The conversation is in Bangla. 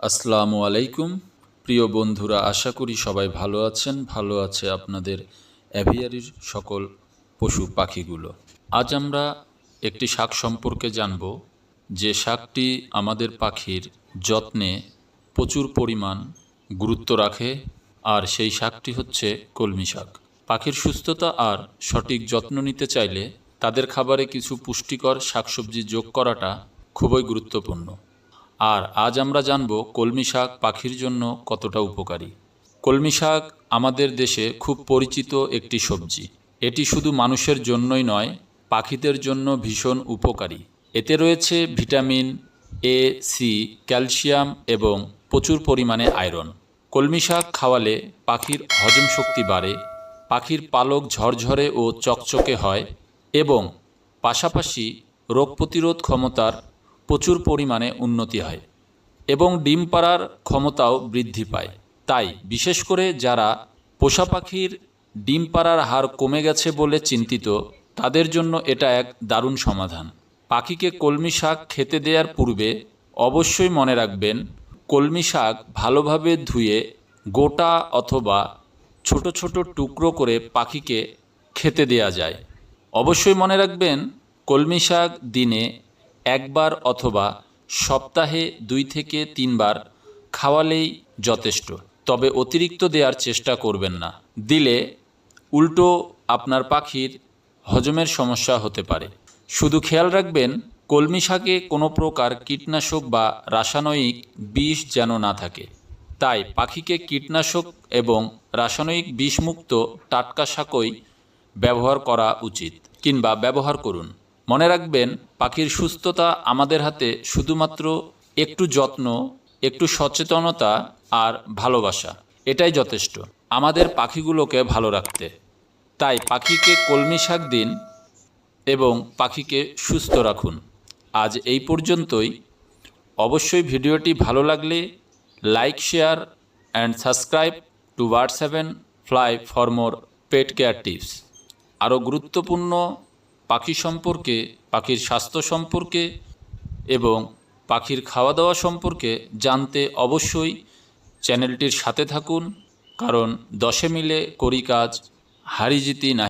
আসসালামু আলাইকুম। প্রিয় বন্ধুরা, আশা করি সবাই ভালো আছেন। ভালো আছে আপনাদের অ্যাভিয়ারির সকল পশু পাখিগুলো। আজ আমরা একটি শাক সম্পর্কে জানব, যে শাকটি আমাদের পাখির যত্নে প্রচুর পরিমাণ গুরুত্ব রাখে আর সেই শাকটি হচ্ছে কলমি শাক। পাখির সুস্থতা আর সঠিক যত্ন নিতে চাইলে তাদের খাবারে কিছু পুষ্টিকর শাকসবজি যোগ করাটা খুবই গুরুত্বপূর্ণ। আর আজ আমরা জানব কলমি শাক পাখির জন্য কতটা উপকারী। কলমি শাক আমাদের দেশে খুব পরিচিত একটি সবজি। এটি শুধু মানুষের জন্যই নয়, পাখিদের জন্য ভীষণ উপকারী। এতে রয়েছে ভিটামিন এ, সি, ক্যালসিয়াম এবং প্রচুর পরিমাণে আয়রন। কলমি শাক খাওয়ালে পাখির হজম শক্তি বাড়ে, পাখির পালক ঝরঝরে ও চকচকে হয় এবং পাশাপাশি রোগ প্রতিরোধ ক্ষমতার প্রচুর পরিমাণে উন্নতি হয় এবং ডিম পাড়ার ক্ষমতাও বৃদ্ধি পায়। তাই, বিশেষ করে যারা পোষা পাখির ডিম পাড়ার হার কমে গেছে বলে চিন্তিত, তাদের জন্য এটা এক দারুণ সমাধান। পাখিকে কলমি শাক খেতে দেওয়ার পূর্বে অবশ্যই মনে রাখবেন, কলমি শাক ভালোভাবে ধুয়ে গোটা অথবা ছোট ছোট টুকরো করে পাখিকে খেতে দেয়া যায়। অবশ্যই মনে রাখবেন, কলমি শাক দিনে একবার অথবা সপ্তাহে দুই থেকে তিনবার খাওয়ালেই যথেষ্ট, তবে অতিরিক্ত দেওয়ার চেষ্টা করবেন না। দিলে উল্টো আপনার পাখির হজমের সমস্যা হতে পারে। শুধু খেয়াল রাখবেন, কলমি শাকে কোনো প্রকার কীটনাশক বা রাসায়নিক বিষ যেন না থাকে। তাই পাখিকে কীটনাশক এবং রাসায়নিক বিষমুক্ত টাটকা শাকই ব্যবহার করা উচিত কিংবা ব্যবহার করুন। মনে রাখবেন, পাখির সুস্থতা আমাদের হাতে শুধুমাত্র একটু যত্ন, একটু সচেতনতা আর ভালোবাসা, এটাই যথেষ্ট। আমাদের পাখিগুলোকে ভালো রাখতে। তাই পাখিকে কলমি শাক দিন এবং পাখিকে সুস্থ রাখুন। আজ এই পর্যন্তই। অবশ্যই ভিডিওটি ভালো লাগলে like, share and subscribe to word seven fly for more pet care tips আরও গুরুত্বপূর্ণ পাখি সম্পর্কে, পাখির স্বাস্থ্য সম্পর্কে এবং পাখির খাওয়া দাওয়া সম্পর্কে জানতে অবশ্যই চ্যানেলটির সাথে থাকুন, কারণ দশে মিলে করি কাজ হারি জিতি না